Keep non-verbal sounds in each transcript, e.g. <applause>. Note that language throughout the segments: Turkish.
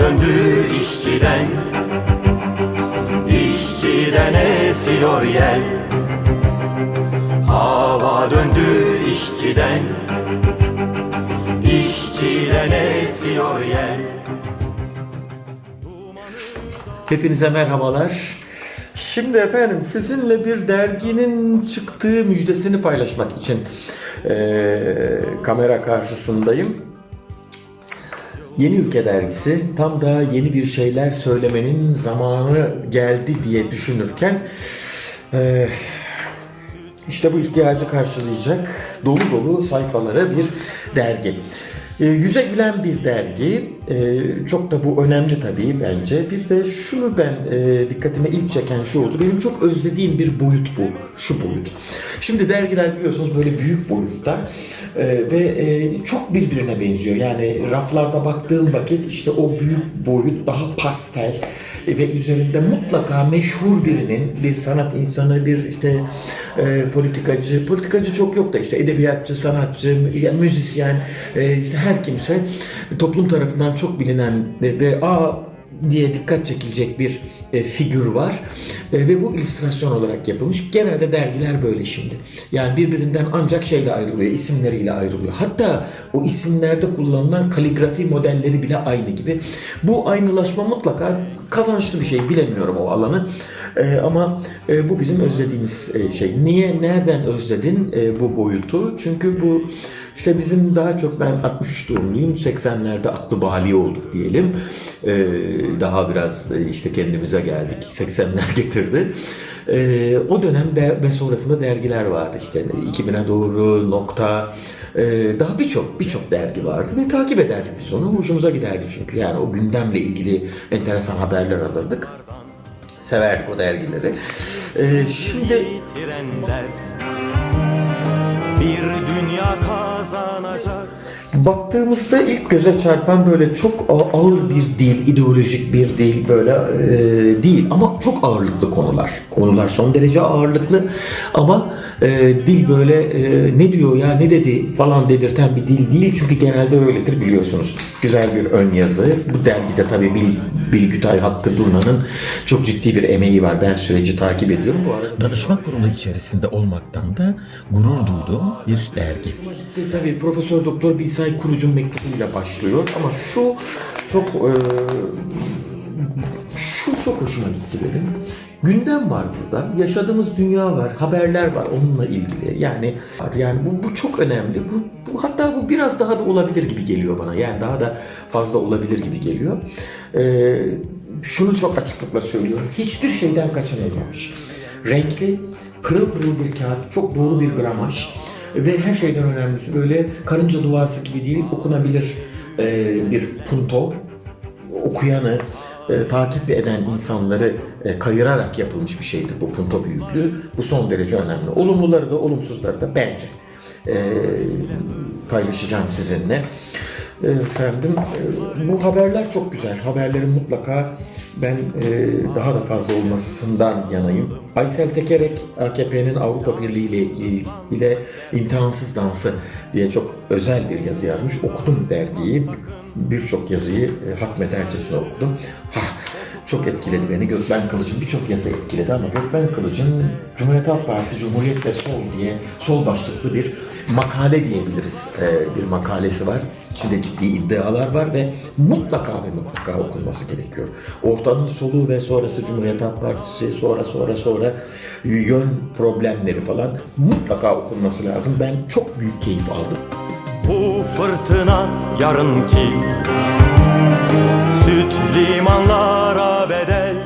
döndü işçiden İşçiden esiyor yel Hava döndü işçiden İşçiden esiyor yel Hepinize merhabalar. Şimdi efendim sizinle bir derginin çıktığı müjdesini paylaşmak için eee, kamera karşısındayım. Yeni Ülke dergisi tam da yeni bir şeyler söylemenin zamanı geldi diye düşünürken eee, işte bu ihtiyacı karşılayacak dolu dolu sayfalara bir dergi. E, yüze gülen bir dergi. E, çok da bu önemli tabii bence. Bir de şunu ben e, dikkatime ilk çeken şu oldu. Benim çok özlediğim bir boyut bu. Şu boyut. Şimdi dergiler biliyorsunuz böyle büyük boyutta e, ve e, çok birbirine benziyor. Yani raflarda baktığım vakit işte o büyük boyut daha pastel e, ve üzerinde mutlaka meşhur birinin bir sanat insanı bir işte e, politikacı politikacı çok yok da işte edebiyatçı sanatçı müzisyen e, işte her kimse toplum tarafından çok bilinen ve a diye dikkat çekilecek bir e, figür var E, ve bu illüstrasyon olarak yapılmış. Genelde dergiler böyle şimdi. Yani birbirinden ancak şeyle ayrılıyor, isimleriyle ayrılıyor. Hatta o isimlerde kullanılan kaligrafi modelleri bile aynı gibi. Bu aynılaşma mutlaka kazançlı bir şey. Bilemiyorum o alanı. E, ama e, bu bizim özlediğimiz e, şey. Niye, nereden özledin e, bu boyutu? Çünkü bu işte bizim daha çok ben 63 doğumluyum. 80'lerde aklı bali olduk diyelim. Ee, daha biraz e, işte kendimize geldik. 80'ler <laughs> getirdi. Ee, o dönemde ve sonrasında dergiler vardı işte 2000'e doğru nokta e, daha birçok birçok dergi vardı ve takip ederdik biz onu hoşumuza giderdi çünkü yani o gündemle ilgili enteresan haberler alırdık severdik o dergileri Ee, şimdi Bir dünya kazanacak Baktığımızda ilk göze çarpan böyle çok ağır bir dil, ideolojik bir dil böyle e, değil ama çok ağırlıklı konular. Konular son derece ağırlıklı ama e, dil böyle e, ne diyor ya ne dedi falan dedirten bir dil değil çünkü genelde öyledir biliyorsunuz. Güzel bir ön yazı. Bu dergide tabii Bil, Bilgütay Hakkı Durna'nın çok ciddi bir emeği var. Ben süreci takip ediyorum. Bu arada Danışma kurulu içerisinde olmaktan da gurur duyduğum bir dergi. Gitti tabii Profesör Doktor Bilsay Kurucu'nun mektubuyla başlıyor ama şu çok e, şu çok hoşuma gitti benim. Gündem var burada. Yaşadığımız dünya var, haberler var onunla ilgili. Yani yani bu, bu çok önemli. Bu, bu hatta bu biraz daha da olabilir gibi geliyor bana. Yani daha da fazla olabilir gibi geliyor. E, şunu çok açıklıkla söylüyorum. Hiçbir şeyden kaçınılmamış. Renkli, pırıl pırıl bir kağıt, çok doğru bir gramaj. Ve her şeyden önemlisi böyle karınca duası gibi değil okunabilir e, bir punto. Okuyanı, e, takip eden insanları e, kayırarak yapılmış bir şeydir bu punto büyüklüğü. Bu son derece önemli. Olumluları da olumsuzları da bence e, paylaşacağım sizinle. Efendim e, bu haberler çok güzel. Haberlerin mutlaka ben e, daha da fazla olmasından yanayım. Aysel Tekerek AKP'nin Avrupa Birliği ile ile imtihansız dansı diye çok özel bir yazı yazmış. Okudum dergiyi. Birçok yazıyı e, hatmedercesine okudum. Ha, çok etkiledi beni. Gökmen Kılıç'ın birçok yazı etkiledi ama Gökmen Kılıç'ın Cumhuriyet Halk Partisi Cumhuriyet ve Sol diye sol başlıklı bir makale diyebiliriz. Ee, bir makalesi var. İçinde ciddi iddialar var ve mutlaka ve mutlaka okunması gerekiyor. Ortanın solu ve sonrası Cumhuriyet Halk Partisi sonra sonra sonra yön problemleri falan mutlaka okunması lazım. Ben çok büyük keyif aldım. Bu fırtına yarınki Süt limanlara bedel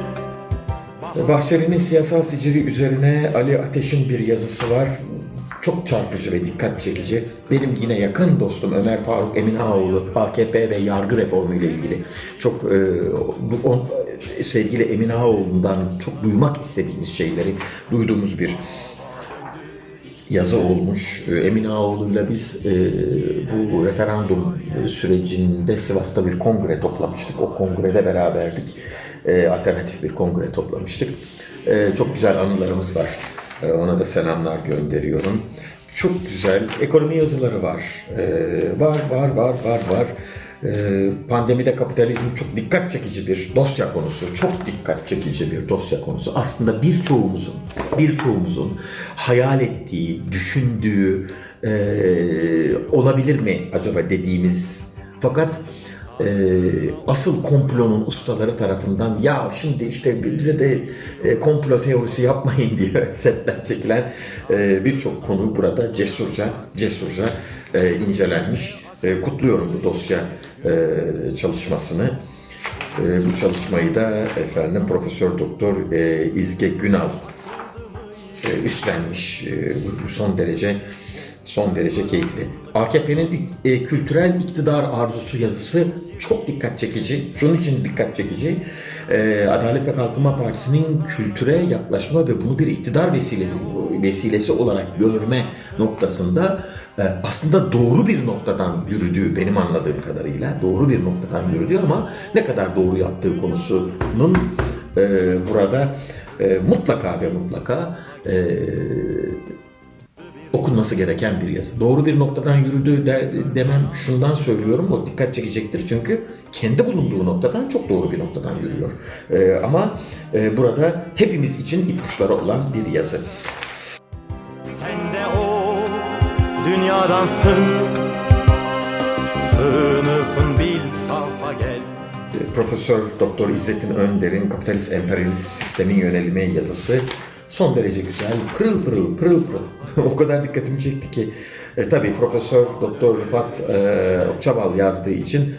Bahçeli'nin siyasal sicili üzerine Ali Ateş'in bir yazısı var. Çok çarpıcı ve dikkat çekici. Benim yine yakın dostum Ömer Faruk Eminaoğlu AKP ve yargı reformu ile ilgili çok e, on, sevgili Eminaoğlu'ndan çok duymak istediğimiz şeyleri duyduğumuz bir yazı olmuş. Ee, Emin Ağoğlu'yla biz e, bu referandum sürecinde Sivas'ta bir kongre toplamıştık. O kongrede beraberdik. E, alternatif bir kongre toplamıştık. E, çok güzel anılarımız var. Ona da selamlar gönderiyorum. Çok güzel ekonomi yazıları var. Var, var, var, var, var. Ee, pandemide kapitalizm çok dikkat çekici bir dosya konusu. Çok dikkat çekici bir dosya konusu. Aslında birçoğumuzun, birçoğumuzun hayal ettiği, düşündüğü e, olabilir mi acaba dediğimiz fakat e, asıl komplonun ustaları tarafından ya şimdi işte bize de e, komplo teorisi yapmayın <laughs> diye setten çekilen e, birçok konu burada cesurca cesurca e, incelenmiş. E, kutluyorum bu dosya çalışmasını. E, bu çalışmayı da efendim Profesör Doktor e, İzge Günal e, üstlenmiş. E, bu son derece son derece keyifli. AKP'nin e, kültürel iktidar arzusu yazısı çok dikkat çekici. Şunun için dikkat çekici. E, Adalet ve Kalkınma Partisi'nin kültüre yaklaşma ve bunu bir iktidar vesilesi vesilesi olarak görme noktasında e, aslında doğru bir noktadan yürüdüğü benim anladığım kadarıyla doğru bir noktadan yürüdüğü ama ne kadar doğru yaptığı konusunun e, burada e, mutlaka ve mutlaka e, okunması gereken bir yazı. Doğru bir noktadan yürüdüğü der, demem şundan söylüyorum. O dikkat çekecektir çünkü kendi bulunduğu noktadan çok doğru bir noktadan yürüyor. Ee, ama e, burada hepimiz için ipuçları olan bir yazı. Dünyadansın Sınıfın bil safa gel Profesör Doktor İzzettin Önder'in Kapitalist Emperyalist Sistemin Yönelimi yazısı son derece güzel, pırıl pırıl, pırıl pırıl. <laughs> o kadar dikkatimi çekti ki. E, tabii Profesör Doktor Rıfat e, Okçabal yazdığı için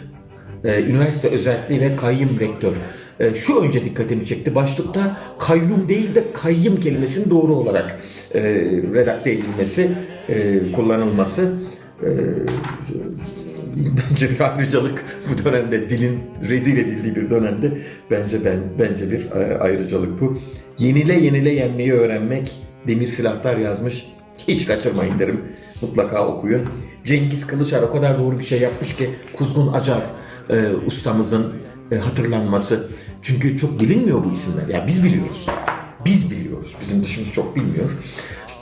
e, üniversite özelliği ve kayyum rektör. E, şu önce dikkatimi çekti. Başlıkta kayyum değil de kayyım kelimesinin doğru olarak e, redakte edilmesi, e, kullanılması. E, bence bir ayrıcalık bu dönemde dilin rezil edildiği bir dönemde bence ben bence bir e, ayrıcalık bu. Yenile yenile yenmeyi öğrenmek Demir Silahtar yazmış. Hiç kaçırmayın derim. Mutlaka okuyun. Cengiz Kılıçar o kadar doğru bir şey yapmış ki Kuzgun Acar e, ustamızın e, hatırlanması. Çünkü çok bilinmiyor bu isimler. Ya biz biliyoruz. Biz biliyoruz. Bizim dışımız çok bilmiyor.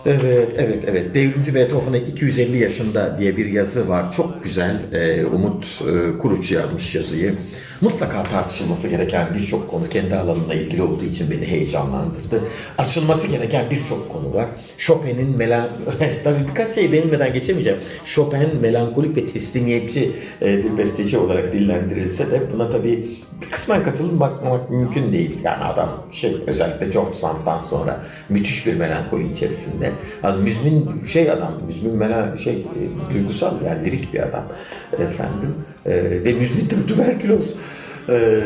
Evet, evet, evet. Devrimci Beethoven'e 250 yaşında diye bir yazı var. Çok güzel. Ee, Umut e, Kuruç yazmış yazıyı. Mutlaka tartışılması gereken birçok konu kendi alanına ilgili olduğu için beni heyecanlandırdı. Açılması gereken birçok konu var. Chopin'in melan... <laughs> Tabii birkaç şey değinmeden geçemeyeceğim. Chopin melankolik ve teslimiyetçi e, bir besteci olarak dillendirilse de buna tabii kısmen katılıp bakmamak mümkün değil. Yani adam şey özellikle George Sand'dan sonra müthiş bir melankoli içerisinde. Yani müzmin şey adam, müzmin mela şey e, duygusal yani lirik bir adam efendim. E, ve müzmin tü- tüberküloz. E,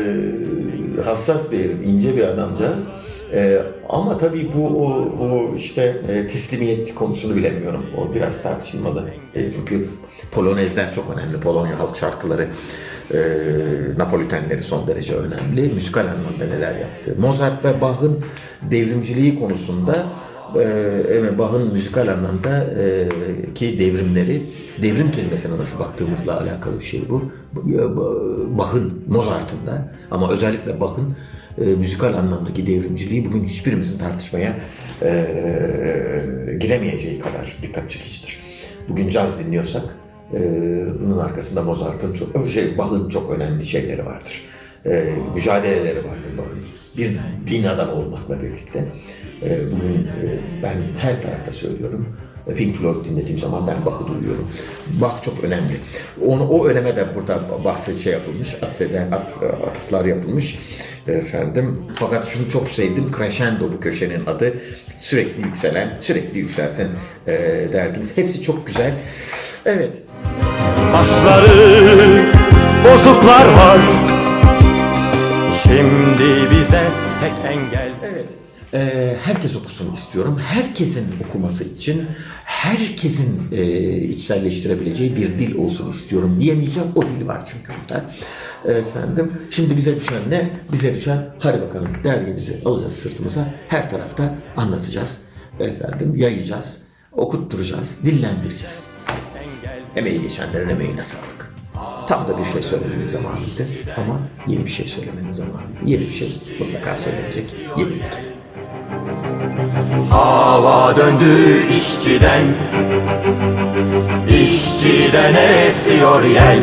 hassas bir herif, ince bir adamcağız. E, ama tabii bu o, o işte e, teslimiyet konusunu bilemiyorum. O biraz tartışılmalı. E, çünkü polonezler çok önemli. Polonya halk şarkıları e, Napolitenleri son derece önemli. Müzikal anlamda neler yaptı. Mozart ve Bach'ın devrimciliği konusunda e, evet, Bach'ın müzikal anlamda e, ki devrimleri, devrim kelimesine nasıl baktığımızla alakalı bir şey bu. E, Bach'ın, Mozart'ın da ama özellikle Bach'ın e, müzikal anlamdaki devrimciliği bugün hiçbirimizin tartışmaya e, giremeyeceği kadar dikkat çekicidir. Bugün caz dinliyorsak e, bunun arkasında Mozart'ın çok, şey, Bach'ın çok önemli şeyleri vardır. E, mücadeleleri vardır Bach'ın. Bir din adamı olmakla birlikte. E, bugün e, ben her tarafta söylüyorum. E, Pink Floyd dinlediğim zaman ben Bach'ı duyuyorum. Bach çok önemli. Onu, o öneme de burada bahset şey yapılmış, atfeden, at, atıflar yapılmış efendim. Fakat şunu çok sevdim, Crescendo bu köşenin adı. Sürekli yükselen, sürekli yükselsin e, dergimiz. Hepsi çok güzel. Evet, Başları bozuklar var Şimdi bize tek engel Evet. Ee, herkes okusun istiyorum. Herkesin okuması için herkesin e, içselleştirebileceği bir dil olsun istiyorum diyemeyeceğim. O dil var çünkü burada. Efendim, şimdi bize düşen ne? Bize düşen hadi bakalım dergimizi alacağız sırtımıza. Her tarafta anlatacağız. Efendim, yayacağız, okutturacağız, dillendireceğiz. Emeği geçenlerin emeğine sağlık. Tam da bir şey söylemenin zamanıydı ama yeni bir şey söylemenin zamanıydı. Yeni bir şey mutlaka söylenecek. Yeni bir kelime. Hava döndü işçiden İşçiden esiyor yel